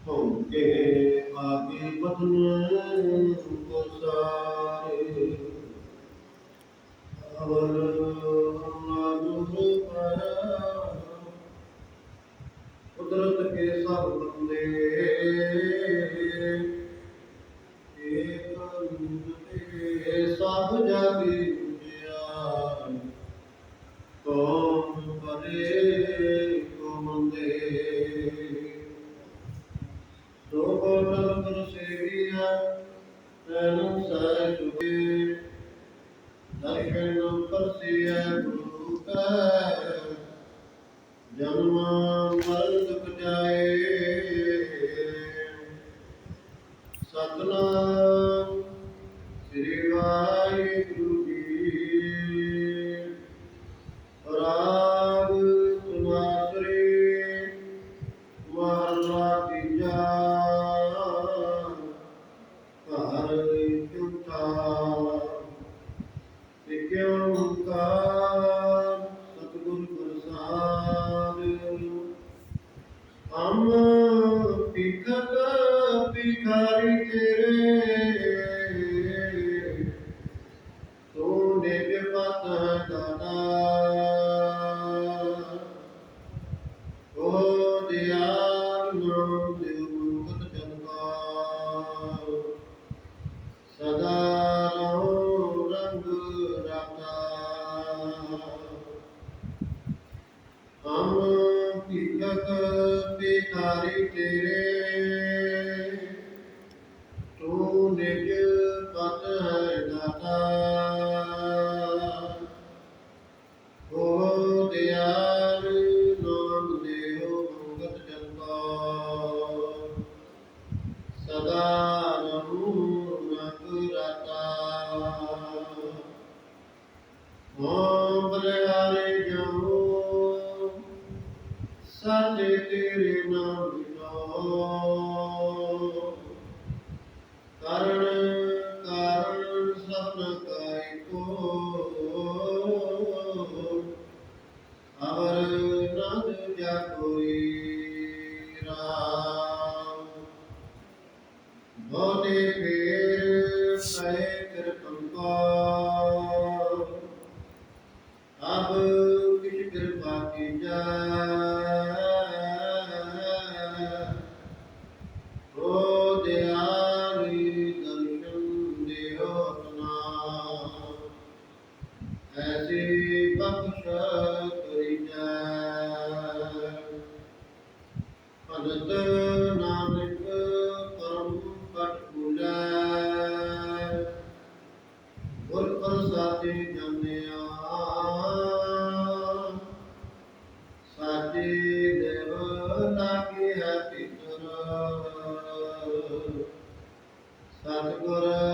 ਹੋਕੇ ਆਗੇ ਬਦਨ ਕੋਸਾਰੇ ਅਵਰ ਨਾਮੁ ਪਰਾ ਕੁਦਰਤ ਕੇ ਸਭ ਬੰਦੇ। ਏਕ ਰੂਪੇ ਸਭ ਜਾਗੀ ਦੁਨੀਆ ਕੌਮ ਪਰੇ ਕੋ ਮੰਦੇ ਪਰਸਿਐ ਗੁਰੂ ਕੈ ਜਨਮ ਮਰਨ ਦੁਖ ਜਾਏ ਸਤਨਾਮ ਸ੍ਰੀ ਓੰਕਾਰ ਸਤਿਗੁਰ ਪ੍ਰਸਾਦ। ਅਮ ਪਿਖਤ ਪਿਖਾਰੀ ਤੇਰੇ ਤੂੰ ਨੇ ਪਤ ਦਾਤਾ। ਓ ਦਿਆ Charity করি ਸਾਜੇ ਜੰਨਿਆ ਸਾਜੇ ਦੇਵ ਲਾਗੇ ਹੈ ਪਿਤਰ। ਸਤਗੁਰ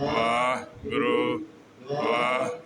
ਵਾਹਿਗੁਰੂ ਵਾਹਿਗੁਰੂ।